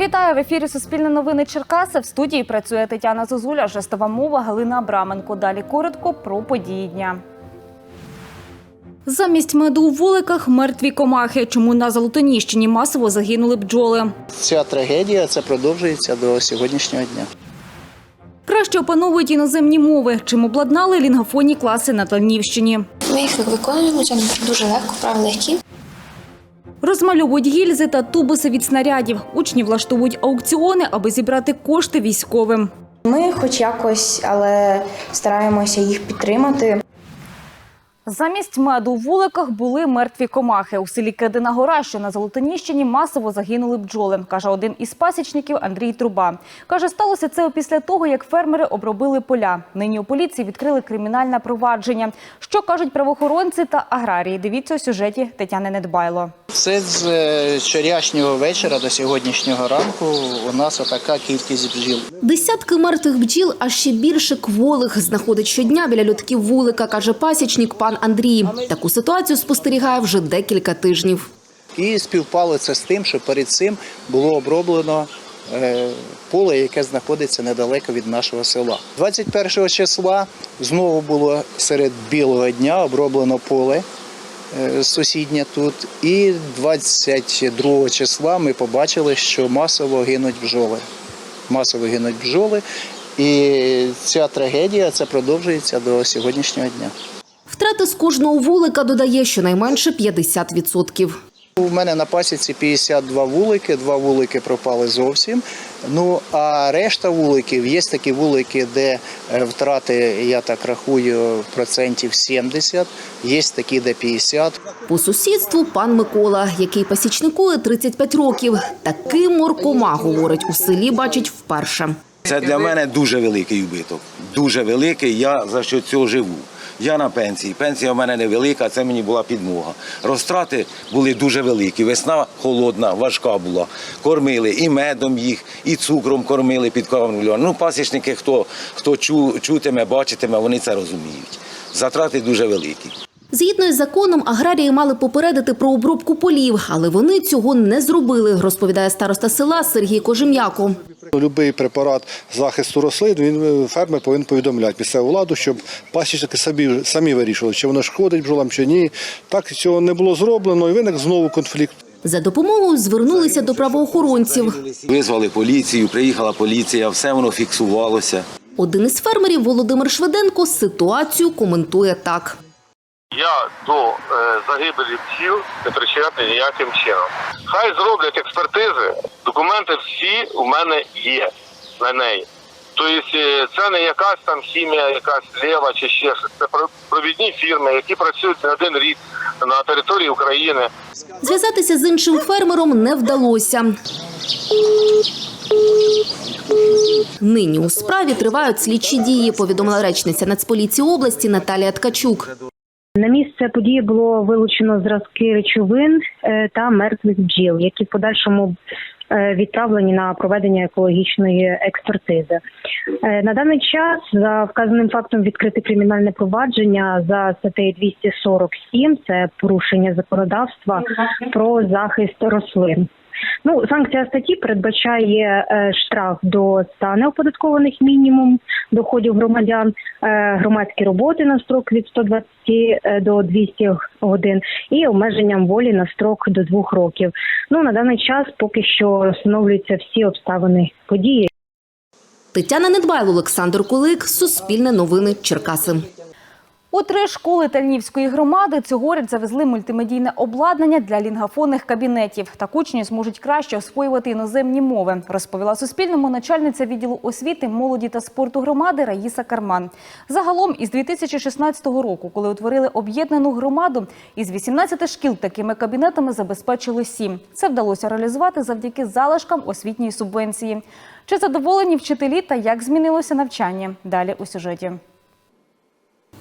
Вітаю в ефірі Суспільне новини Черкаси. В студії працює Тетяна Зозуля, жестова мова Галина Абраменко. Далі коротко про події дня. Замість меду у вуликах мертві комахи. Чому на Золотоніщині масово загинули бджоли? Ця трагедія це продовжується до сьогоднішнього дня. Краще опановують іноземні мови. Чим обладнали лінгофонні класи на Талнівщині. Ми їх виконуємо це дуже легко, правда легкі. Розмальовують гільзи та тубуси від снарядів. Учні влаштовують аукціони, аби зібрати кошти військовим. Ми, хоч якось, але стараємося їх підтримати. Замість меду у вуликах були мертві комахи. У селі Кедина Гора, що на Золотоніщині, масово загинули бджоли, каже один із пасічників Андрій Труба. Каже, сталося це після того, як фермери обробили поля. Нині у поліції відкрили кримінальне провадження. Що кажуть правоохоронці та аграрії? Дивіться у сюжеті Тетяни Недбайло. Це з е, вчорашнього вечора до сьогоднішнього ранку у нас отака кількість бджіл. Десятки мертвих бджіл, а ще більше кволих знаходить щодня біля льотків вулика, каже пасічник пан Андрій. Таку ситуацію спостерігає вже декілька тижнів. І співпало це з тим, що перед цим було оброблено е, поле, яке знаходиться недалеко від нашого села. 21 числа знову було серед білого дня оброблено поле е, сусіднє тут. І 22 числа ми побачили, що масово гинуть бджоли. Масово гинуть бджоли. І ця трагедія це продовжується до сьогоднішнього дня. Втрати з кожного вулика додає щонайменше 50%. У мене на пасіці 52 вулики, два вулики пропали зовсім. Ну а решта вуликів є такі вулики, де е, втрати, я так рахую, процентів 70, є такі, де 50. По сусідству пан Микола, який пасічникує 35 років. Такий моркома, говорить, у селі бачить вперше. Це для мене дуже великий убиток. Дуже великий. Я за що цього живу. Я на пенсії. Пенсія в мене невелика, це мені була підмога. Розтрати були дуже великі. Весна холодна, важка була. Кормили і медом їх, і цукром кормили, під кормлювання. Ну, пасічники, хто, хто чу, чутиме, бачитиме, вони це розуміють. Затрати дуже великі. Згідно із законом, аграрії мали попередити про обробку полів, але вони цього не зробили, розповідає староста села Сергій Кожем'яко. Любий препарат захисту рослин він е, фермер повинен повідомляти місцеву владу, щоб пасічники самі, самі вирішували, чи воно шкодить бджолам, чи ні. Так цього не було зроблено, і виник знову конфлікт. За допомогою звернулися до правоохоронців. Визвали поліцію, приїхала поліція, все воно фіксувалося. Один із фермерів Володимир Шведенко ситуацію коментує так. Я до е, загибелі бджіл не причетний ніяким чином. Хай зроблять експертизи, документи всі у мене є на неї. Тобто е, це не якась там хімія, якась лєва чи ще щось. Це про- провідні фірми, які працюють не один рік на території України. Зв'язатися з іншим фермером не вдалося. Нині у справі тривають слідчі дії, повідомила речниця Нацполіції області Наталія Ткачук. На місце події було вилучено зразки речовин е, та мертвих бджіл, які в подальшому е, відправлені на проведення екологічної експертизи. Е, На даний час за вказаним фактом відкрите кримінальне провадження за статтею 247 – це порушення законодавства про захист рослин. Ну, санкція статті передбачає е, штраф до 100 неоподаткованих мінімум доходів громадян, е, громадські роботи на строк від 120 е, до 200 годин і обмеженням волі на строк до двох років. Ну на даний час поки що встановлюються всі обставини події. Тетяна Недбайло, Олександр Кулик, Суспільне новини, Черкаси. У три школи Тальнівської громади цьогоріч завезли мультимедійне обладнання для лінгафонних кабінетів. Так учні зможуть краще освоювати іноземні мови, розповіла Суспільному начальниця відділу освіти, молоді та спорту громади Раїса Карман. Загалом із 2016 року, коли утворили об'єднану громаду, із 18 шкіл такими кабінетами забезпечили сім. Це вдалося реалізувати завдяки залишкам освітньої субвенції. Чи задоволені вчителі та як змінилося навчання? Далі у сюжеті.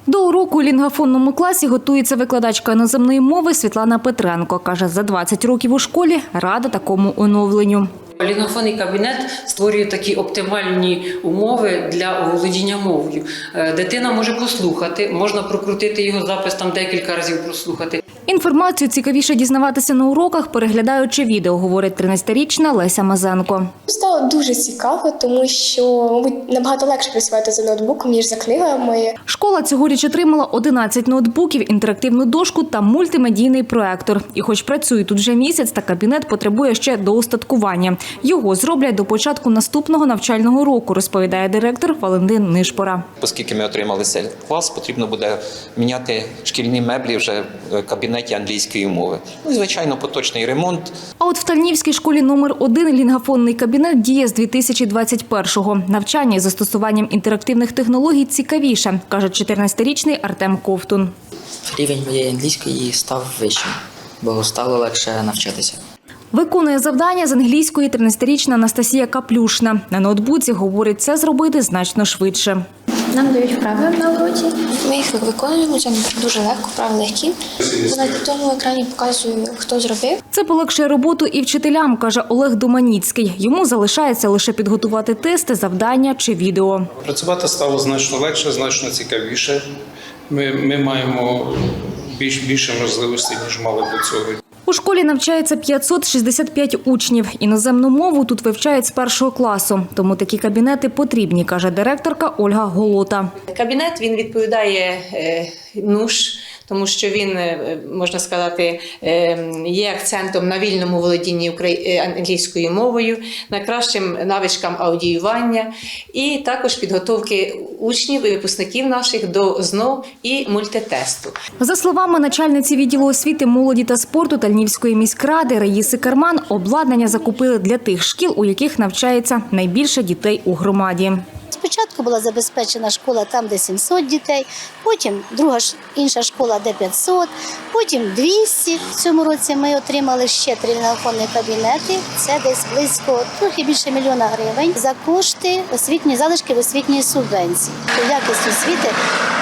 До уроку у лінгафонному класі готується викладачка іноземної мови Світлана Петренко. Каже, за 20 років у школі рада такому оновленню. Лінгофонний кабінет створює такі оптимальні умови для володіння мовою. Е, Дитина може послухати, можна прокрутити його запис там декілька разів прослухати. Інформацію цікавіше дізнаватися на уроках, переглядаючи відео, говорить 13-річна Леся Мазенко. Стало дуже цікаво, тому що, мабуть, набагато легше працювати за ноутбуком, ніж за книгами. Школа цьогоріч отримала 11 ноутбуків, інтерактивну дошку та мультимедійний проектор. І хоч працює тут вже місяць, та кабінет потребує ще доустаткування. Його зроблять до початку наступного навчального року, розповідає директор Валентин Нишпора. Оскільки ми отримали цей клас, потрібно буде міняти шкільні меблі вже в кабінеті англійської мови. Ну і звичайно, поточний ремонт. А от в Тальнівській школі номер 1 лінгафонний кабінет діє з 2021-го. Навчання з застосуванням інтерактивних технологій цікавіше, каже 14-річний Артем Ковтун. Рівень моєї англійської став вищим, бо стало легше навчатися. Виконує завдання з англійської 13-річна Анастасія Каплюшна. На ноутбуці говорить це зробити значно швидше. Нам дають вправи на уроці. Ми їх виконуємо, це дуже легко, вправи легкі. На тому екрані показую, хто зробив. Це полегшує роботу і вчителям, каже Олег Доманіцький. Йому залишається лише підготувати тести, завдання чи відео. Працювати стало значно легше, значно цікавіше. Ми, ми маємо більш, більше можливостей, ніж мали до цього. У школі навчається 565 учнів. Іноземну мову тут вивчають з першого класу. Тому такі кабінети потрібні, каже директорка Ольга Голота. Кабінет він відповідає нуж НУШ, тому що він, е, можна сказати, е, є акцентом на вільному володінні е, англійською мовою, на кращим навичкам аудіювання і також підготовки учнів і випускників наших до ЗНО і мультитесту. За словами начальниці відділу освіти, молоді та спорту Тальнівської міськради Раїси Карман, обладнання закупили для тих шкіл, у яких навчається найбільше дітей у громаді. Спочатку була забезпечена школа там, де 700 дітей, потім друга інша школа, де 500, потім 200. В цьому році ми отримали ще три лінгафонні кабінети. Це десь близько трохи більше мільйона гривень за кошти освітньої залишки освітньої субвенції. Якість освіти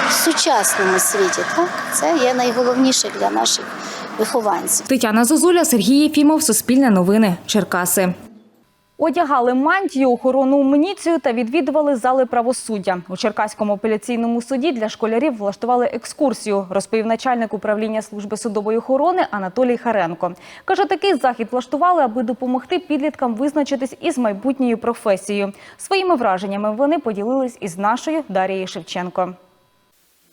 в сучасному світі так це є найголовніше для наших вихованців. Тетяна Зозуля, Сергій Єфімов, Суспільне новини, Черкаси. Одягали мантію, охоронну амуніцію та відвідували зали правосуддя. У Черкаському апеляційному суді для школярів влаштували екскурсію, розповів начальник управління служби судової охорони Анатолій Харенко. Каже, такий захід влаштували, аби допомогти підліткам визначитись із майбутньою професією. Своїми враженнями вони поділились із нашою Дарією Шевченко.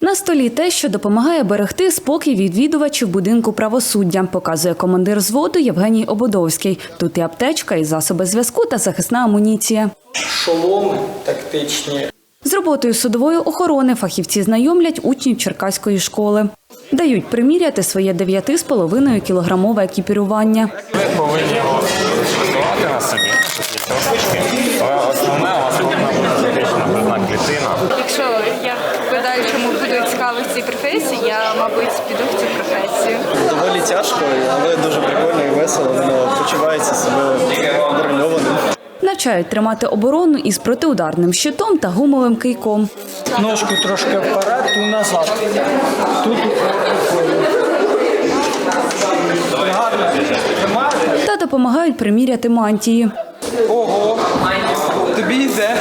На столі те, що допомагає берегти спокій відвідувачів будинку правосуддя, показує командир зводу Євгеній Ободовський. Тут і аптечка, і засоби зв'язку та захисна амуніція. Шоломи тактичні. З роботою судової охорони фахівці знайомлять учнів Черкаської школи. Дають приміряти своє 9,5 кілограмове екіпірування. Ви повинні його на собі, такі трошечки, але основне у вас повинна бути залічена грудна клітина. Якщо я в подальшому буду цікавий цій професії, я, мабуть, піду в цю професію. Доволі тяжко, але дуже прикольно і весело. Воно почувається себе броньованим. Навчають тримати оборону із протиударним щитом та гумовим кийком. Ножку трошки вперед і назад. Тут гарно. Та допомагають приміряти мантії. Ого, тобі йде.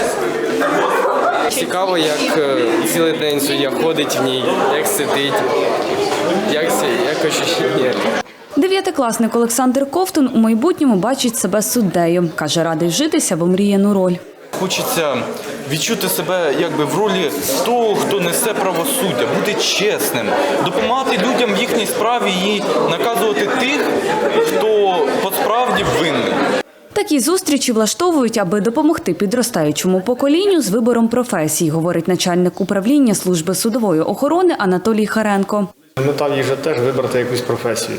Цікаво, як е, цілий день суддя ходить в ній, як сидить, як ощущення. Дев'ятикласник Олександр Ковтун у майбутньому бачить себе суддею. Каже, радий вжитися в омріяну роль. Хочеться відчути себе якби в ролі того, хто несе правосуддя, бути чесним, допомагати людям в їхній справі і наказувати тих, хто посправді винний. Такі зустрічі влаштовують, аби допомогти підростаючому поколінню з вибором професій, говорить начальник управління служби судової охорони Анатолій Харенко. Мета їх же теж вибрати якусь професію.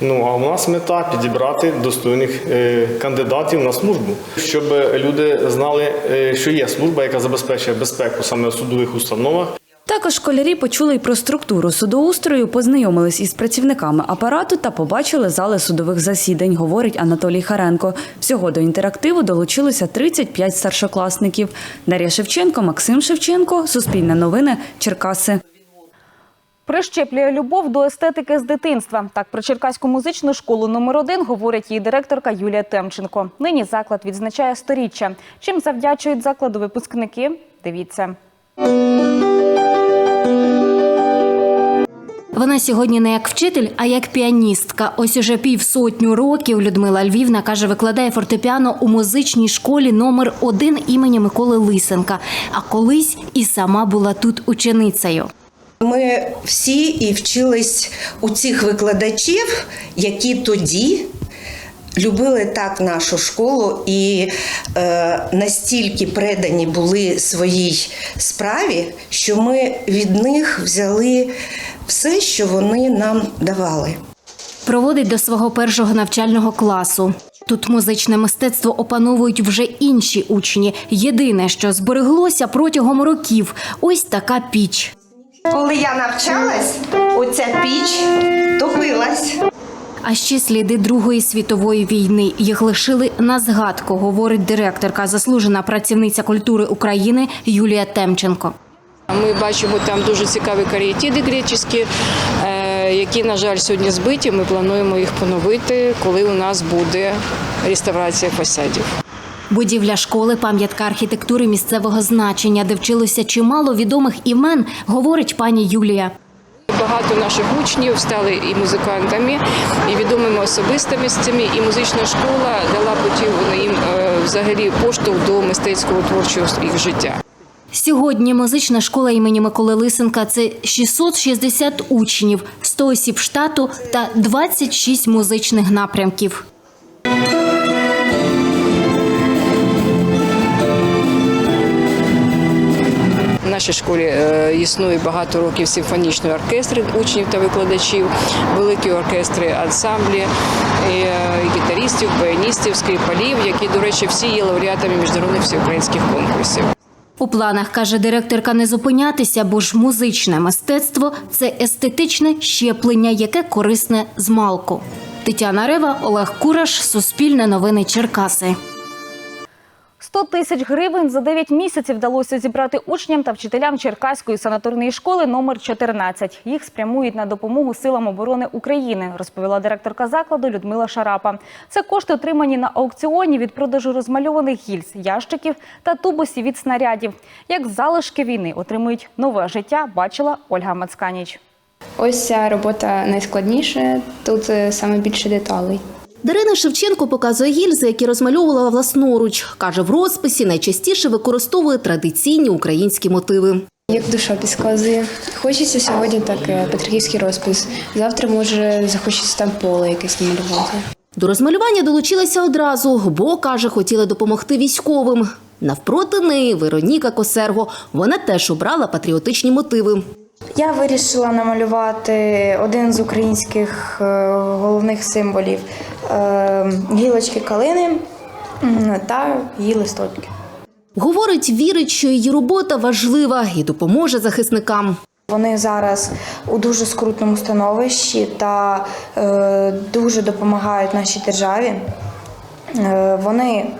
Ну а у нас мета підібрати достойних е, кандидатів на службу, щоб люди знали, е, що є служба, яка забезпечує безпеку саме в судових установах. Також школярі почули й про структуру судоустрою, познайомились із працівниками апарату та побачили зали судових засідань, говорить Анатолій Харенко. Всього до інтерактиву долучилося 35 старшокласників. Дар'я Шевченко, Максим Шевченко, Суспільне новини, Черкаси. Прищеплює любов до естетики з дитинства. Так про Черкаську музичну школу номер 1 говорить її директорка Юлія Темченко. Нині заклад відзначає сторіччя. Чим завдячують закладу випускники? Дивіться. Вона сьогодні не як вчитель, а як піаністка. Ось уже півсотню років Людмила Львівна каже, викладає фортепіано у музичній школі номер 1 імені Миколи Лисенка. А колись і сама була тут ученицею. Ми всі і вчились у цих викладачів, які тоді любили так нашу школу і е, настільки предані були своїй справі, що ми від них взяли все, що вони нам давали. Проводить до свого першого навчального класу. Тут музичне мистецтво опановують вже інші учні. Єдине, що збереглося протягом років, ось така піч. Коли я навчалась, оця піч топилась. А ще сліди Другої світової війни. Їх лишили на згадку, говорить директорка, заслужена працівниця культури України Юлія Темченко. Ми бачимо там дуже цікаві каріатіди греческі, е, які, на жаль, сьогодні збиті. Ми плануємо їх поновити, коли у нас буде реставрація фасадів. Будівля школи пам'ятка архітектури місцевого значення, де вчилося чимало відомих імен, говорить пані Юлія. Багато наших учнів стали і музикантами, і відомими особистостями, і музична школа дала потім їм е, взагалі поштовх до мистецького творчого їх життя. Сьогодні музична школа імені Миколи Лисенка це 660 учнів, 100 осіб штату та 26 музичних напрямків. В нашій школі е, існує багато років симфонічний оркестр учнів та викладачів, великі оркестри, ансамблі, е, гітаристів, баяністів, скрипалів, які, до речі, всі є лауреатами міжнародних всеукраїнських конкурсів. У планах каже директорка не зупинятися, бо ж музичне мистецтво це естетичне щеплення, яке корисне з малку. Тетяна Рева, Олег Кураш, Суспільне новини Черкаси. 100 тисяч гривень за 9 місяців вдалося зібрати учням та вчителям Черкаської санаторної школи номер 14. Їх спрямують на допомогу силам оборони України, розповіла директорка закладу Людмила Шарапа. Це кошти отримані на аукціоні від продажу розмальованих гільз, ящиків та тубусів від снарядів. Як залишки війни отримують нове життя, бачила Ольга Мацканіч. Ось ця робота найскладніша, тут е, саме більше деталей. Дарина Шевченко показує гільзи, які розмальовувала власноруч. Каже, в розписі найчастіше використовує традиційні українські мотиви. Як душа підказує. Хочеться сьогодні так е, петриківський розпис. Завтра може захочеться там поле якесь намалювати. До розмалювання долучилася одразу, бо каже, хотіла допомогти військовим. Навпроти неї Вероніка Косерго. Вона теж обрала патріотичні мотиви. Я вирішила намалювати один з українських е, головних символів е, гілочки калини та її листочки. Говорить, вірить, що її робота важлива і допоможе захисникам. Вони зараз у дуже скрутному становищі та е, дуже допомагають нашій державі. Вони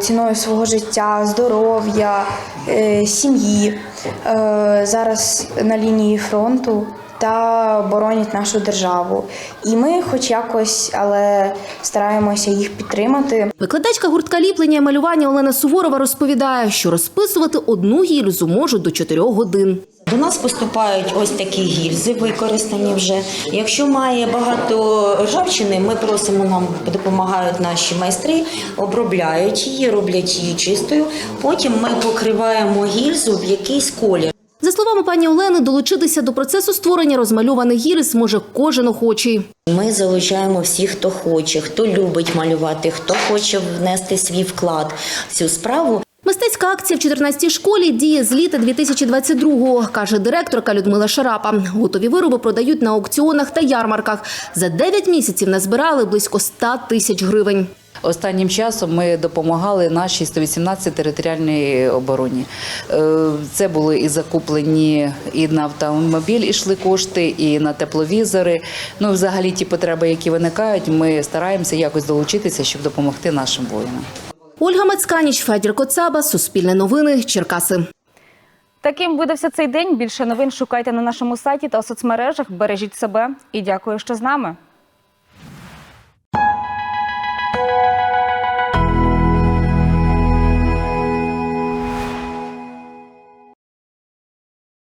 ціною свого життя, здоров'я, е, сім'ї. Е, зараз на лінії фронту та боронять нашу державу. І ми, хоч якось, але стараємося їх підтримати. Викладачка гуртка ліплення і малювання Олена Суворова розповідає, що розписувати одну гільзу можуть до 4 годин. До нас поступають ось такі гільзи, використані вже. Якщо має багато ржавчини, ми просимо нам допомагають наші майстри, обробляють її, роблять її чистою. Потім ми покриваємо гільзу в якийсь колір. За словами пані Олени, долучитися до процесу створення розмальованих гільз може кожен охочий. Ми залучаємо всіх, хто хоче, хто любить малювати, хто хоче внести свій вклад в цю справу. Мистецька акція в 14-й школі діє з літа 2022-го, каже директорка Людмила Шарапа. Готові вироби продають на аукціонах та ярмарках. За 9 місяців назбирали близько 100 тисяч гривень. Останнім часом ми допомагали нашій 118 територіальній обороні. Е, Це були і закуплені і на автомобіль ішли кошти, і на тепловізори. Ну, взагалі, ті потреби, які виникають, ми стараємося якось долучитися, щоб допомогти нашим воїнам. Ольга Мацканіч, Федір Коцаба, Суспільне новини, Черкаси. Таким видався цей день. Більше новин шукайте на нашому сайті та у соцмережах. Бережіть себе і дякую, що з нами.